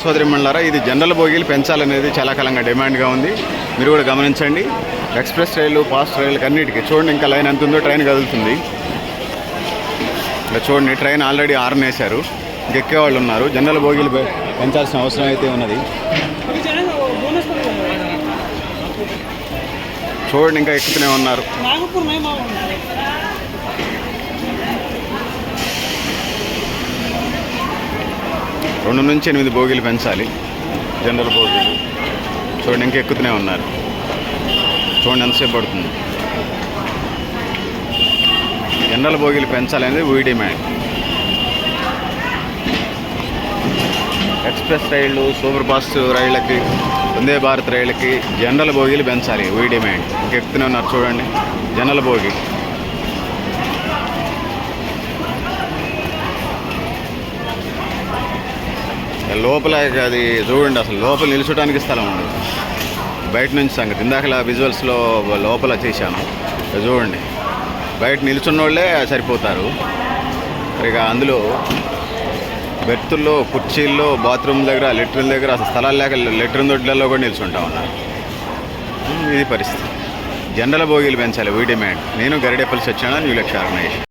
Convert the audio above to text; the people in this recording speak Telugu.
సోదరి మండలారా ఇది జనరల్ బోగీలు పెంచాలనేది చాలా కాలంగా డిమాండ్గా ఉంది. మీరు కూడా గమనించండి. ఎక్స్ప్రెస్ రైలు ఫాస్ట్ రైలు అన్నిటికీ చూడండి ఇంకా లైన్ ఎంత ఉందో ట్రైన్ కదులుతుంది. ఇలా చూడండి ట్రైన్ ఆల్రెడీ ఆర్న్ వేశారు ఎక్కేవాళ్ళు ఉన్నారు. జనరల్ బోగీలు పెంచాల్సిన అవసరం అయితే ఉన్నది. చూడండి ఇంకా ఎక్కుతూనే ఉన్నారు. రెండు నుంచి ఎనిమిది బోగీలు పెంచాలి. జనరల్ బోగీలు. చూడండి ఇంకా ఎక్కుతూనే ఉన్నారు. చూడండి ఎంతసేపు పడుతుంది. జనరల్ బోగీలు పెంచాలనేది వీ డిమాండ్. ఎక్స్ప్రెస్ రైళ్ళు సూపర్ ఫాస్ట్ రైళ్ళకి వందే భారత్ రైళ్ళకి జనరల్ బోగీలు పెంచాలి వీ డిమాండ్. ఇంకా ఎక్కుతూనే ఉన్నారు చూడండి. General bogie. లోపల అది చూడండి అసలు లోపల నిల్చోడానికి స్థలం ఉండదు బయట నుంచి సంగతి. ఇందాకలా విజువల్స్లో లోపల చేశాను. చూడండి. బయట నిల్చున్న వాళ్ళే సరిపోతారు ఇక అందులో బెర్తుల్లో కుర్చీల్లో బాత్రూమ్ దగ్గర లెట్రిన్ దగ్గర అసలు స్థలాలు లేక లెట్రిన్ దొడ్లలో కూడా నిల్చుంటా ఉన్నారు. ఇది పరిస్థితి. జనరల్ భోగిలు పెంచాలి వీ డిమాండ్ నేను గరిడేపల్లి సత్యనారాయణ న్యూ లక్ష్య ఆర్గనైజేషన్.